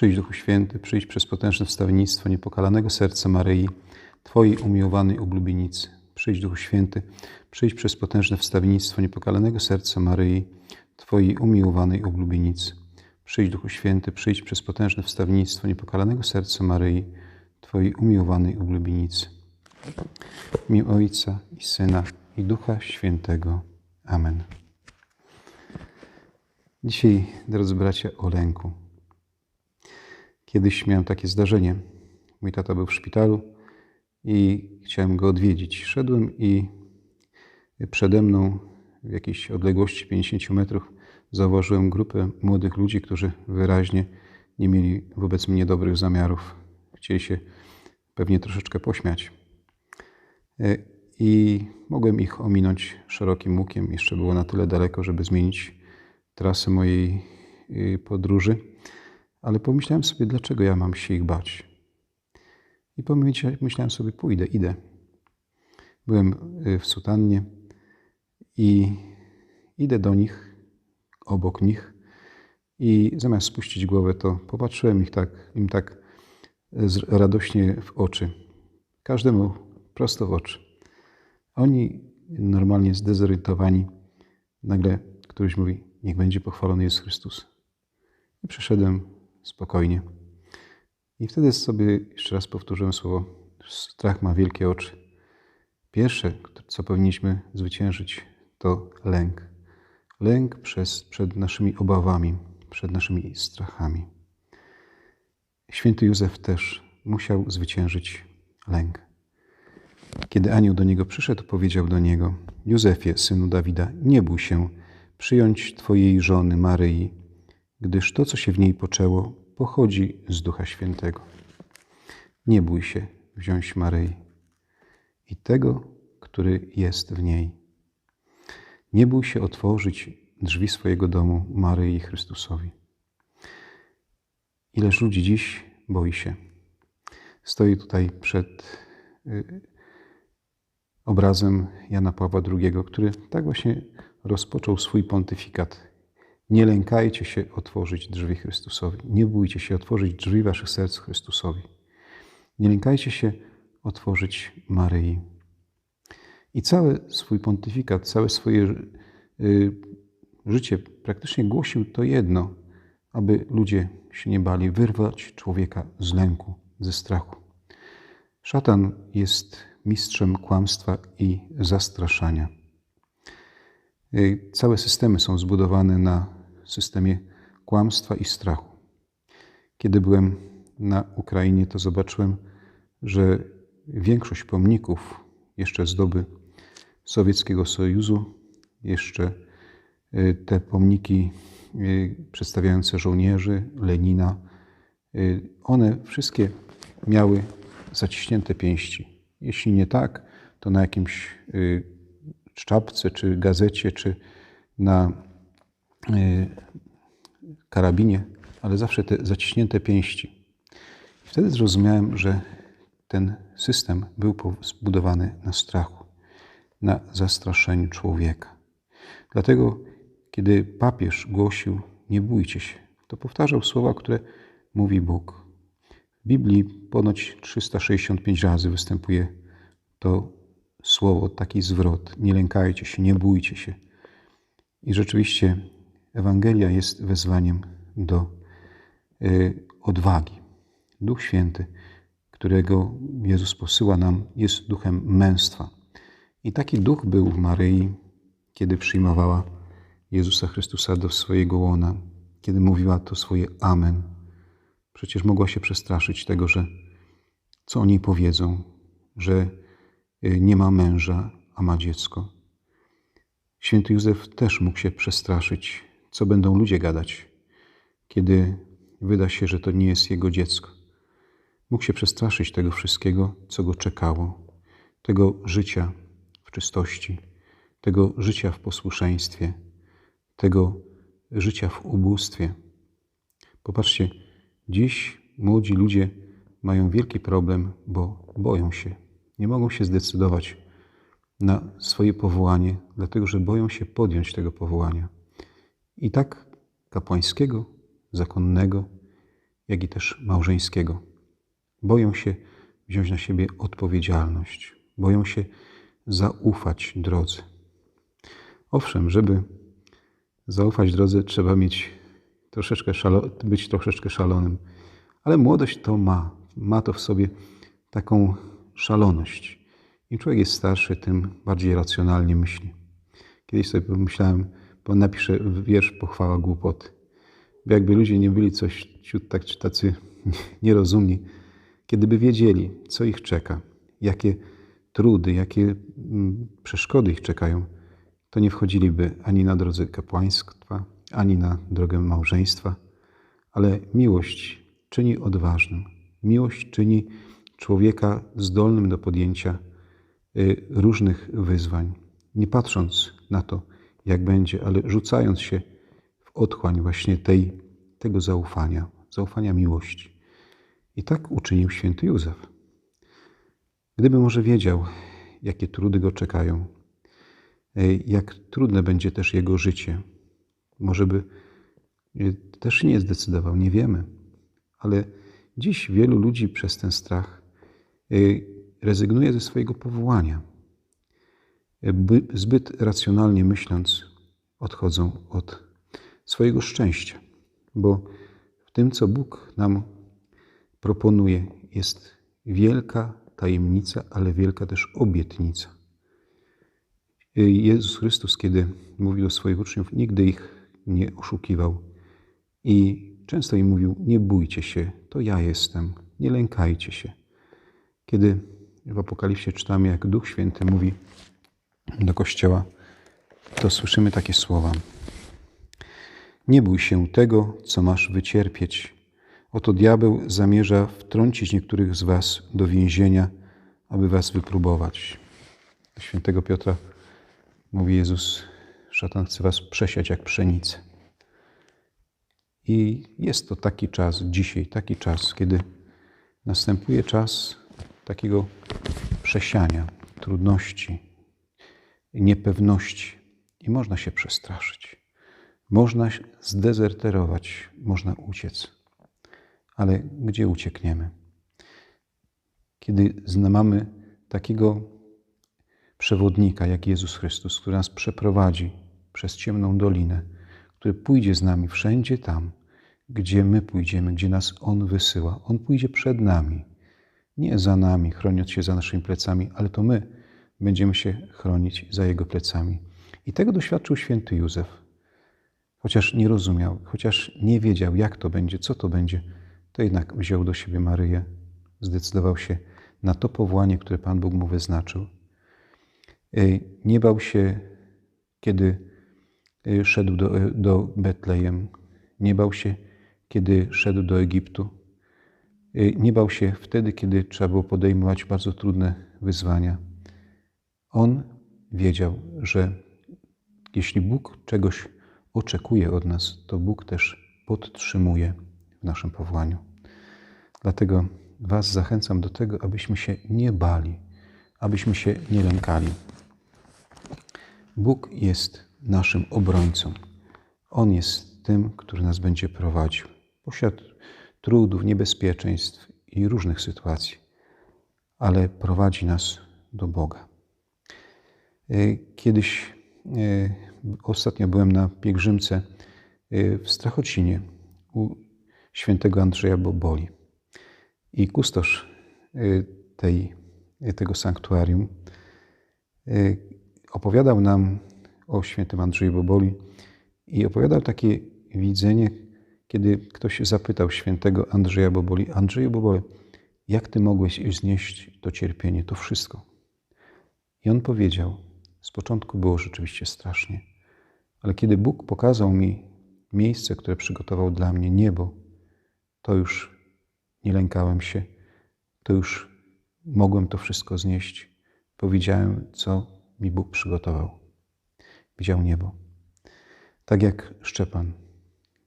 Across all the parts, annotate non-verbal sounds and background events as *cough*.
Przyjdź Duchu Święty, przyjdź przez potężne wstawiennictwo niepokalanego serca Maryi, Twojej umiłowanej oblubienicy. Przyjdź Duchu Święty, przyjdź przez potężne wstawiennictwo niepokalanego serca Maryi, Twojej umiłowanej oblubienicy. Przyjdź Duchu Święty, przyjdź przez potężne wstawiennictwo niepokalanego serca Maryi, Twojej umiłowanej oblubienicy. W imię Ojca i Syna i Ducha Świętego. Amen. Dzisiaj, drodzy bracia, o lęku. Kiedyś miałem takie zdarzenie. Mój tata był w szpitalu i chciałem go odwiedzić. Szedłem i przede mną w jakiejś odległości 50 metrów zauważyłem grupę młodych ludzi, którzy wyraźnie nie mieli wobec mnie dobrych zamiarów. Chcieli się pewnie troszeczkę pośmiać. I mogłem ich ominąć szerokim łukiem. Jeszcze było na tyle daleko, żeby zmienić trasę mojej podróży. Ale pomyślałem sobie, dlaczego ja mam się ich bać. I pomyślałem sobie, pójdę, idę. Byłem w sutannie i idę do nich, obok nich i zamiast spuścić głowę, to popatrzyłem ich tak, im tak radośnie w oczy. Każdemu prosto w oczy. Oni normalnie zdezorientowani. Nagle któryś mówi, niech będzie pochwalony Jezus Chrystus. I przyszedłem spokojnie. I wtedy sobie jeszcze raz powtórzyłem słowo: strach ma wielkie oczy. Pierwsze, co powinniśmy zwyciężyć, to lęk. Lęk przez, przed naszymi obawami, przed naszymi strachami. Święty Józef też musiał zwyciężyć lęk. Kiedy anioł do niego przyszedł, powiedział do niego: Józefie, synu Dawida, nie bój się przyjąć twojej żony Maryi, gdyż to, co się w niej poczęło, pochodzi z Ducha Świętego. Nie bój się wziąć Maryi i tego, który jest w niej. Nie bój się otworzyć drzwi swojego domu Maryi Chrystusowi. Ileż ludzi dziś boi się. Stoi tutaj przed obrazem Jana Pawła II, który tak właśnie rozpoczął swój pontyfikat. Nie lękajcie się otworzyć drzwi Chrystusowi. Nie bójcie się otworzyć drzwi waszych serc Chrystusowi. Nie lękajcie się otworzyć Maryi. I cały swój pontyfikat, całe swoje życie praktycznie głosił to jedno, aby ludzie się nie bali, wyrwać człowieka z lęku, ze strachu. Szatan jest mistrzem kłamstwa i zastraszania. Całe systemy są zbudowane na systemie kłamstwa i strachu. Kiedy byłem na Ukrainie, to zobaczyłem, że większość pomników jeszcze z doby Sowieckiego Sojuszu, jeszcze te pomniki przedstawiające żołnierzy, Lenina, one wszystkie miały zaciśnięte pięści. Jeśli nie tak, to na jakimś czapce, czy gazecie, czy na karabinie, ale zawsze te zaciśnięte pięści. Wtedy zrozumiałem, że ten system był zbudowany na strachu, na zastraszeniu człowieka. Dlatego, kiedy papież głosił, nie bójcie się, to powtarzał słowa, które mówi Bóg. W Biblii ponoć 365 razy występuje to słowo, taki zwrot: nie lękajcie się, nie bójcie się. I rzeczywiście Ewangelia jest wezwaniem do odwagi. Duch Święty, którego Jezus posyła nam, jest duchem męstwa. I taki duch był w Maryi, kiedy przyjmowała Jezusa Chrystusa do swojego łona, kiedy mówiła to swoje Amen. Przecież mogła się przestraszyć tego, że co o niej powiedzą, że nie ma męża, a ma dziecko. Święty Józef też mógł się przestraszyć, co będą ludzie gadać, kiedy wyda się, że to nie jest jego dziecko. Mógł się przestraszyć tego wszystkiego, co go czekało, tego życia w czystości, tego życia w posłuszeństwie, tego życia w ubóstwie. Popatrzcie, dziś młodzi ludzie mają wielki problem, bo boją się, nie mogą się zdecydować na swoje powołanie, dlatego że boją się podjąć tego powołania. I tak kapłańskiego, zakonnego, jak i też małżeńskiego. Boją się wziąć na siebie odpowiedzialność, boją się zaufać drodze. Owszem, żeby zaufać drodze, trzeba mieć troszeczkę szalo, być troszeczkę szalonym, ale młodość to ma, ma to w sobie taką szaloność. Im człowiek jest starszy, tym bardziej racjonalnie myśli. Kiedyś sobie pomyślałem, bo napiszę wiersz pochwała głupoty. Bo jakby ludzie nie byli coś ciut tak czy tacy *laughs* nierozumni, kiedyby wiedzieli, co ich czeka, jakie trudy, jakie mm, przeszkody ich czekają, to nie wchodziliby ani na drodze kapłaństwa, ani na drogę małżeństwa, ale miłość czyni odważnym. Miłość czyni człowieka zdolnym do podjęcia y, różnych wyzwań, nie patrząc na to, jak będzie, ale rzucając się w otchłań właśnie tej, tego zaufania, zaufania miłości. I tak uczynił święty Józef. Gdyby może wiedział, jakie trudy go czekają, y, jak trudne będzie też jego życie, może by y, też nie zdecydował, nie wiemy. Ale dziś wielu ludzi przez ten strach y, rezygnuje ze swojego powołania. Zbyt racjonalnie myśląc, odchodzą od swojego szczęścia, bo w tym, co Bóg nam proponuje, jest wielka tajemnica, ale wielka też obietnica. Jezus Chrystus, kiedy mówił do swoich uczniów, nigdy ich nie oszukiwał. I często im mówił: Nie bójcie się, to ja jestem, nie lękajcie się. Kiedy w Apokalipsie czytamy, jak Duch Święty mówi do Kościoła, to słyszymy takie słowa: Nie bój się tego, co masz wycierpieć. Oto diabeł zamierza wtrącić niektórych z Was do więzienia, aby Was wypróbować. Do świętego Piotra mówi Jezus: Szatan chce was przesiać jak pszenicę. I jest to taki czas, dzisiaj, taki czas, kiedy następuje czas takiego przesiania, trudności, niepewności i można się przestraszyć. Można zdezerterować, można uciec. Ale gdzie uciekniemy? Kiedy mamy takiego przewodnika jak Jezus Chrystus, który nas przeprowadzi przez ciemną dolinę, który pójdzie z nami wszędzie tam, gdzie my pójdziemy, gdzie nas On wysyła. On pójdzie przed nami, nie za nami, chroniąc się za naszymi plecami, ale to my będziemy się chronić za Jego plecami. I tego doświadczył święty Józef. Chociaż nie rozumiał, chociaż nie wiedział, jak to będzie, co to będzie, to jednak wziął do siebie Maryję, zdecydował się na to powołanie, które Pan Bóg mu wyznaczył. Nie bał się, kiedy Y, szedł do, y, do Betlejem. Nie bał się, kiedy szedł do Egiptu. Nie bał się wtedy, kiedy trzeba było podejmować bardzo trudne wyzwania. On wiedział, że jeśli Bóg czegoś oczekuje od nas, to Bóg też podtrzymuje w naszym powołaniu. Dlatego Was zachęcam do tego, abyśmy się nie bali, abyśmy się nie lękali. Bóg jest naszym obrońcą. On jest tym, który nas będzie prowadził. Pośród trudów, niebezpieczeństw i różnych sytuacji, ale prowadzi nas do Boga. E, kiedyś, e, ostatnio byłem na pielgrzymce e, w Strachocinie u świętego Andrzeja Boboli. I kustosz tej, tego sanktuarium opowiadał nam o świętym Andrzeju Boboli i opowiadał takie widzenie, kiedy ktoś zapytał świętego Andrzeja Boboli, Andrzeju Bobole, jak ty mogłeś znieść to cierpienie, to wszystko? I on powiedział, z początku było rzeczywiście strasznie, ale kiedy Bóg pokazał mi miejsce, które przygotował dla mnie, niebo, to już nie lękałem się, to już mogłem to wszystko znieść. Powiedziałem, co mi Bóg przygotował widział niebo. Tak jak Szczepan,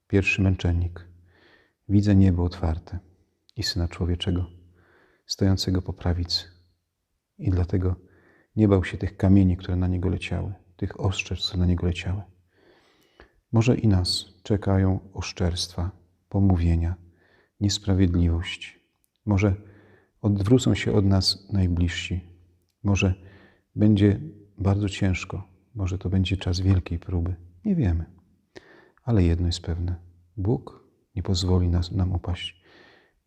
pierwszy męczennik, widzę niebo otwarte i Syna Człowieczego, stojącego po prawicy. I dlatego nie bał się tych kamieni, które na niego leciały, tych oszczerstw, które na niego leciały. Może i nas czekają oszczerstwa, pomówienia, niesprawiedliwość. Może odwrócą się od nas najbliżsi. Może będzie bardzo ciężko. Może to będzie czas wielkiej próby. Nie wiemy. Ale jedno jest pewne. Bóg nie pozwoli nas, nam upaść.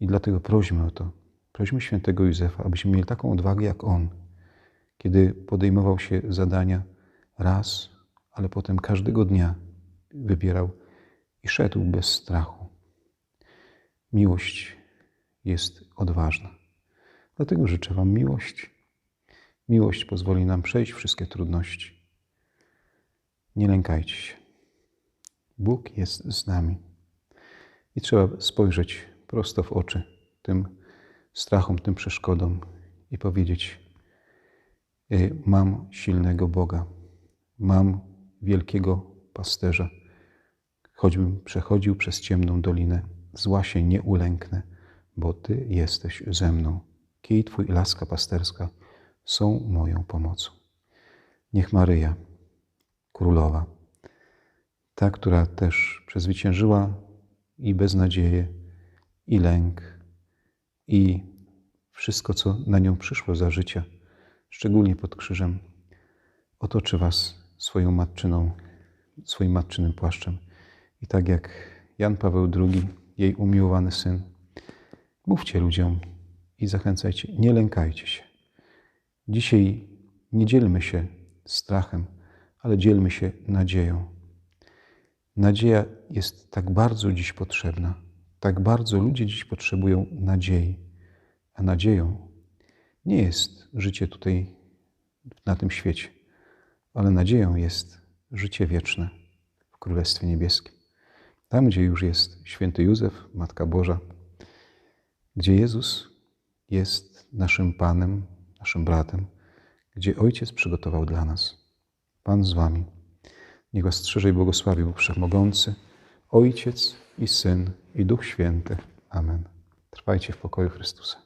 I dlatego prośmy o to. Prośmy świętego Józefa, abyśmy mieli taką odwagę jak on, kiedy podejmował się zadania raz, ale potem każdego dnia wybierał i szedł bez strachu. Miłość jest odważna. Dlatego życzę Wam miłość. Miłość pozwoli nam przejść wszystkie trudności. Nie lękajcie się. Bóg jest z nami. I trzeba spojrzeć prosto w oczy tym strachom, tym przeszkodom i powiedzieć: "Y, Mam silnego Boga, mam wielkiego pasterza. Choćbym przechodził przez ciemną dolinę, zła się nie ulęknę, bo Ty jesteś ze mną. Kij Twój i laska pasterska są moją pomocą. Niech Maryja, królowa, ta, która też przezwyciężyła i beznadzieję, i lęk, i wszystko, co na nią przyszło za życia, szczególnie pod krzyżem, otoczy Was swoją matczyną, swoim matczynym płaszczem. I tak jak Jan Paweł II, jej umiłowany syn, mówcie ludziom i zachęcajcie, nie lękajcie się. Dzisiaj nie dzielmy się strachem, ale dzielmy się nadzieją. Nadzieja jest tak bardzo dziś potrzebna. Tak bardzo ludzie dziś potrzebują nadziei. A nadzieją nie jest życie tutaj, na tym świecie, ale nadzieją jest życie wieczne w Królestwie Niebieskim. Tam, gdzie już jest święty Józef, Matka Boża, gdzie Jezus jest naszym Panem, naszym bratem, gdzie Ojciec przygotował dla nas. Pan z Wami. Niech Was strzeże i błogosławi Bóg Wszechmogący, Ojciec i Syn i Duch Święty. Amen. Trwajcie w pokoju Chrystusa.